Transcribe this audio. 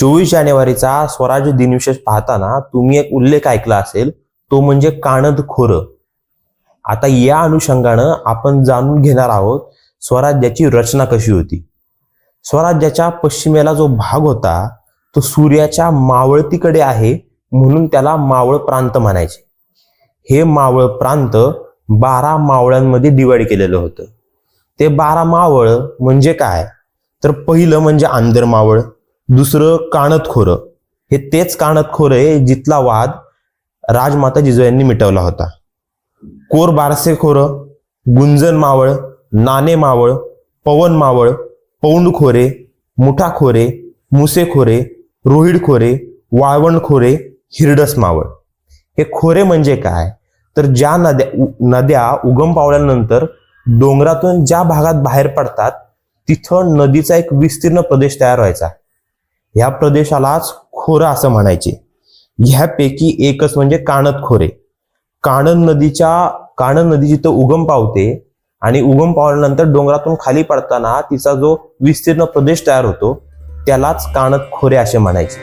चोवीस जानेवारीचा स्वराज्य दिनविशेष पाहताना तुम्ही एक उल्लेख ऐकला असेल तो म्हणजे कानद खोरं. आता या अनुषंगानं आपण जाणून घेणार आहोत स्वराज्याची रचना कशी होती. स्वराज्याच्या पश्चिमेला जो भाग होता तो सूर्याच्या मावळतीकडे आहे म्हणून त्याला मावळ प्रांत म्हणायचे. हे मावळ प्रांत बारा मावळ्यांमध्ये डिवाइड केलेलं होतं. ते बारा मावळ म्हणजे काय? तर पहिलं म्हणजे आंदर मावळ दुसरं काणत खोरं हे तेच काणत खोरं आहे जिथला वाद राजमाता जिजाऊ मिटवला होता. कोर बारसे खोरं गुंजन मावळ नाणे मावळ पवन मावळ पौंड खोरे मुठा खोरे मुसे खोरे रोहिड खोरे वाळवण खोरे हिरडस मावळ. हे खोरे म्हणजे काय? तर ज्या नद्या उ- नद्या उगम पावल्यानंतर डोंगरातून ज्या भागात बाहेर पडतात तिथं नदीचा एक विस्तीर्ण प्रदेश तयार व्हायचा. ह्या प्रदेशालाच खोरं असं म्हणायचे. ह्यापैकी एकच म्हणजे काणत खोरे. काणन नदीच्या काणन नदी जिथं उगम पावते आणि उगम पावल्यानंतर डोंगरातून खाली पडताना तिचा जो विस्तीर्ण प्रदेश तयार होतो त्यालाच काणत खोरे असे म्हणायचे.